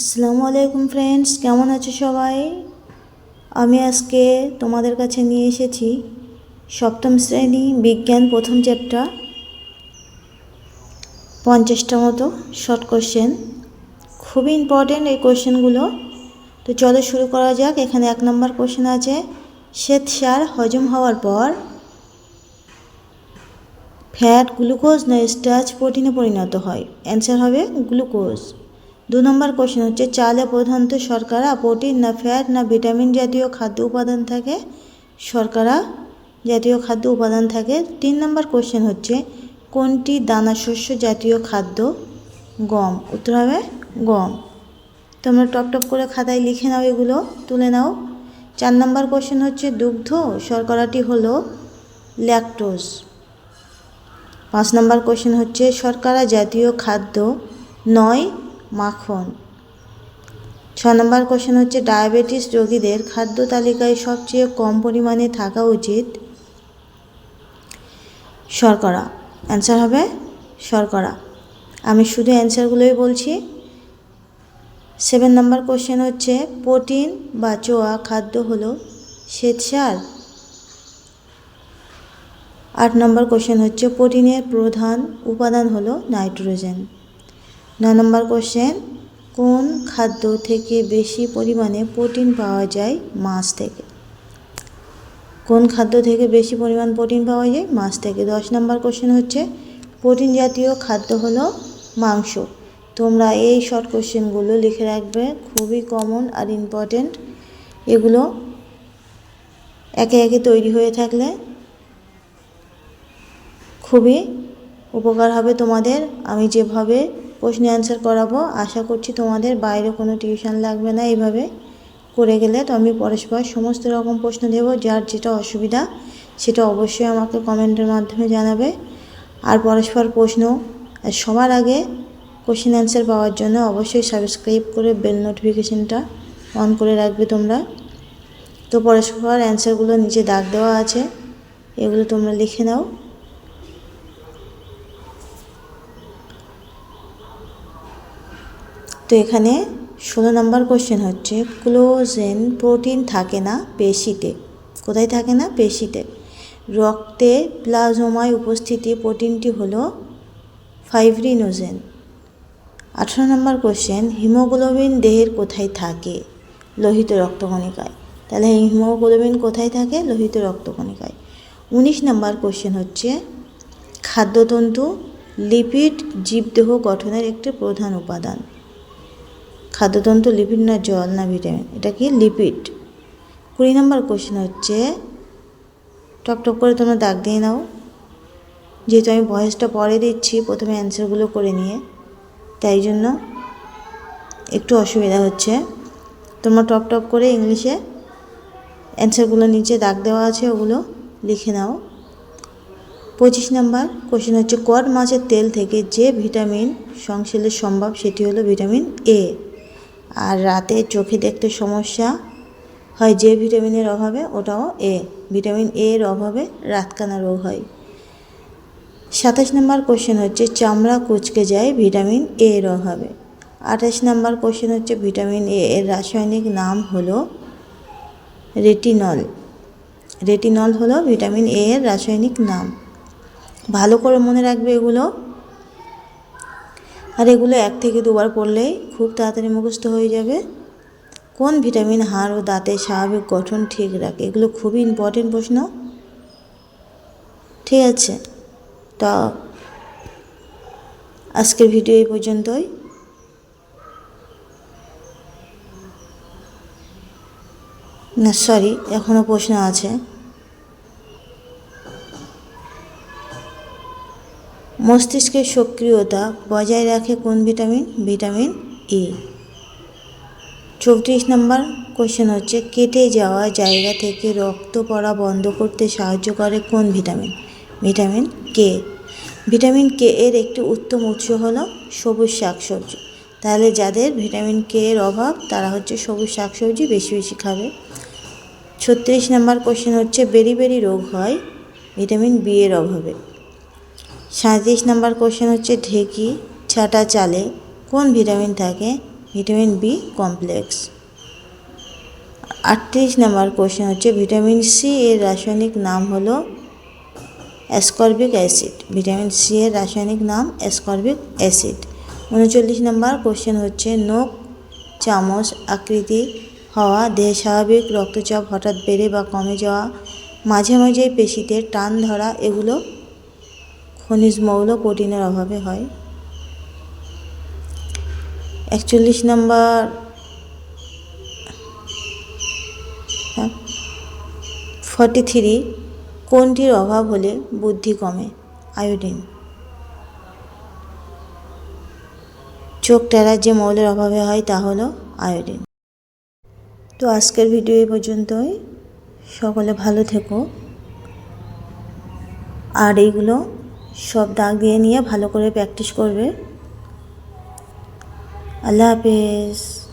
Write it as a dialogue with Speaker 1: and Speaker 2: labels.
Speaker 1: আসসালামু আলাইকুম ফ্রেন্ডস কেমন আছো সবাই? আমি আজকে তোমাদের কাছে নিয়ে এসেছি সপ্তম শ্রেণি বিজ্ঞান প্রথম চ্যাপ্টার পঞ্চাশটা মতো শর্ট কোশ্চেন খুবই ইম্পর্টেন্ট এই কোশ্চেনগুলো তো চলো শুরু করা যাক, এখানে এক নম্বর কোশ্চেন আছে, শ্বেত সার হজম হওয়ার পর ফ্যাট গ্লুকোজ না স্টার্চ প্রোটিনে পরিণত হয়? অ্যান্সার হবে গ্লুকোজ দু নম্বর কোশ্চেন হচ্ছে, চালে প্রধানত শর্করা, প্রোটিন না ফ্যাট না ভিটামিন জাতীয় খাদ্য উপাদান থাকে? শর্করা জাতীয় খাদ্য উপাদান থাকে। তিন নম্বর কোশ্চেন হচ্ছে, কোনটি দানা শস্য জাতীয় খাদ্য? গম। উত্তর হবে গম। তোমরা টপ টপ করে খাতায় লিখে নাও এগুলো, তুলে নাও। চার নম্বর কোশ্চেন হচ্ছে, দুগ্ধ শর্করাটি হলো ল্যাকটোজ পাঁচ নম্বর কোশ্চেন হচ্ছে, শর্করা জাতীয় খাদ্য নয় মাখন। ছ নম্বর কোশ্চেন হচ্ছে ডায়াবেটিস রোগীদের খাদ্য তালিকায় সবচেয়ে কম পরিমাণে থাকা উচিত শর্করা। অ্যান্সার হবে শর্করা। আমি শুধু অ্যান্সারগুলোই বলছি। সেভেন নম্বর কোশ্চেন হচ্ছে প্রোটিন বা চোয়া খাদ্য হলো শ্বেতসার। আট নম্বর কোশ্চেন হচ্ছে প্রোটিনের প্রধান উপাদান হলো নাইট্রোজেন নয় নম্বর কোশ্চেন কোন খাদ্য থেকে বেশি পরিমাণে প্রোটিন পাওয়া যায় মাছ থেকে? কোন খাদ্য থেকে বেশি পরিমাণ প্রোটিন পাওয়া যায় মাছ থেকে? দশ নম্বর কোশ্চেন হচ্ছে প্রোটিন জাতীয় খাদ্য হলো মাংস। তোমরা এই শর্ট কোশ্চেনগুলো লিখে রাখবে, খুবই কমন আর ইম্পর্টেন্ট এগুলো একে একে তৈরি হয়ে থাকলে খুবই উপকার হবে তোমাদের। আমি যেভাবে প্রশ্ন অ্যান্সার করাবো। আশা করছি তোমাদের বাইরে কোনো টিউশন লাগবে না। এইভাবে করে গেলে তো আমি পরস্পর সমস্ত রকম প্রশ্ন দেবো। যার যেটা অসুবিধা, সেটা অবশ্যই আমাকে কমেন্টের মাধ্যমে জানাবে। আর পরস্পর প্রশ্ন সবার আগে কোশ্চেন অ্যান্সার পাওয়ার জন্য অবশ্যই সাবস্ক্রাইব করে বেল নোটিফিকেশানটা অন করে রাখবে তোমরা। তো পরস্পর অ্যান্সারগুলো নিচে দাগ দেওয়া আছে। এগুলো তোমরা লিখে নাও। তো এখানে ষোলো নম্বর কোশ্চেন হচ্ছে ক্লোজেন প্রোটিন থাকে না পেশিতে। কোথায় থাকে না? পেশিতে। রক্তে প্লাজমায় উপস্থিতি প্রোটিনটি হলো ফাইব্রিনোজেন আঠারো নম্বর কোশ্চেন হিমোগ্লোবিন দেহের কোথায় থাকে? লোহিত রক্তকণিকায়। তাহলে হিমোগ্লোবিন কোথায় থাকে? লোহিত রক্তকণিকায়। উনিশ নম্বর কোশ্চেন হচ্ছে, খাদ্যতন্তু লিপিড জীবদেহ গঠনের একটি প্রধান উপাদান। খাদ্যতন্তু লিপিড না জল না ভিটামিন? এটা কি লিপিড? কুড়ি নম্বর কোশ্চেন হচ্ছে টপ টপ করে তোমরা দাগ দিয়ে নাও। যেহেতু আমি ভয়েসটা পরে দিচ্ছি, প্রথমে অ্যান্সারগুলো করে নিয়ে। তাই জন্য একটু অসুবিধা হচ্ছে। তোমরা টপ টপ করে ইংলিশে অ্যান্সারগুলো নিচে দাগ দেওয়া আছে, ওগুলো লিখে নাও। পঁচিশ নাম্বার কোশ্চেন হচ্ছে, কড মাছের তেল থেকে যে ভিটামিন সংশ্লেষ সম্ভব, সেটি হলো ভিটামিন এ আর রাতে চোখে দেখতে সমস্যা হয় যে ভিটামিনের অভাবে, ওটাও এ। ভিটামিন এ এর অভাবে রাতকানা রোগ হয়। সাতাশ নম্বর কোশ্চেন হচ্ছে, চামড়া কুচকে যায় ভিটামিন এ এর অভাবে। আঠাশ নম্বর কোশ্চেন হচ্ছে, ভিটামিন এ এর রাসায়নিক নাম হলো রেটিনল রেটিনল হলো ভিটামিন এ এর রাসায়নিক নাম। ভালো করে মনে রাখবে এগুলো। আর এগুলো এক থেকে দুবার পড়লেই খুব তাড়াতাড়ি মুখস্থ হয়ে যাবে। কোন ভিটামিন, হাড় ও দাঁতের স্বাভাবিক গঠন ঠিক রাখে? এগুলো খুবই ইম্পর্টেন্ট প্রশ্ন। ঠিক আছে, তা আজকের ভিডিও এই পর্যন্তই। না সরি এখনও প্রশ্ন আছে। মস্তিষ্কের সক্রিয়তা বজায় রাখে কোন ভিটামিন? ভিটামিন ই চৌত্রিশ নম্বর কোশ্চেন হচ্ছে, কেটে যাওয়া জায়গা থেকে রক্ত পড়া বন্ধ করতে সাহায্য করে কোন vitamin? Vitamin K. Vitamin K এর একটি উত্তম উৎস হলো সবুজ শাকসবজি। তাহলে যাদের ভিটামিন কে এর অভাব, তারা হচ্ছে সবুজ শাকসবজি বেশি বেশি খাবে। ছত্রিশ নম্বর কোশ্চেন হচ্ছে, বেরি বেরি রোগ হয়, ভিটামিন বি এর অভাবে। সাঁত্রিশ নম্বর কোশ্চেন হচ্ছে ঢেকি ছাটা চালে কোন ভিটামিন থাকে? ভিটামিন বি কমপ্লেক্স আটত্রিশ নাম্বার কোশ্চেন হচ্ছে ভিটামিন সি এর রাসায়নিক নাম হলো অ্যাসকর্বিক অ্যাসিড ভিটামিন সি এর রাসায়নিক নাম অ্যাসকর্বিক অ্যাসিড উনচল্লিশ নাম্বার কোশ্চেন হচ্ছে নোক চামচ, আকৃতি হওয়া, দেহে স্বাভাবিক রক্তচাপ হঠাৎ বেড়ে বা কমে যাওয়া, মাঝে মাঝে পেশিতে টান ধরা, এগুলো খনিজ মৌল প্রোটিনের অভাবে হয়। একচল্লিশ নাম্বার ফর্টি থ্রি, কোনটির অভাব হলে বুদ্ধি কমে? আয়োডিন। চোখ টেরার যে মৌলের অভাবে হয় তা হলো আয়োডিন। তো আজকের ভিডিও এই পর্যন্তই। সকলে ভালো থেকো। আর এইগুলো সব দাগ দিয়ে নিয়ে ভালো করে প্র্যাকটিস করবে। আল্লাহ হাফেজ।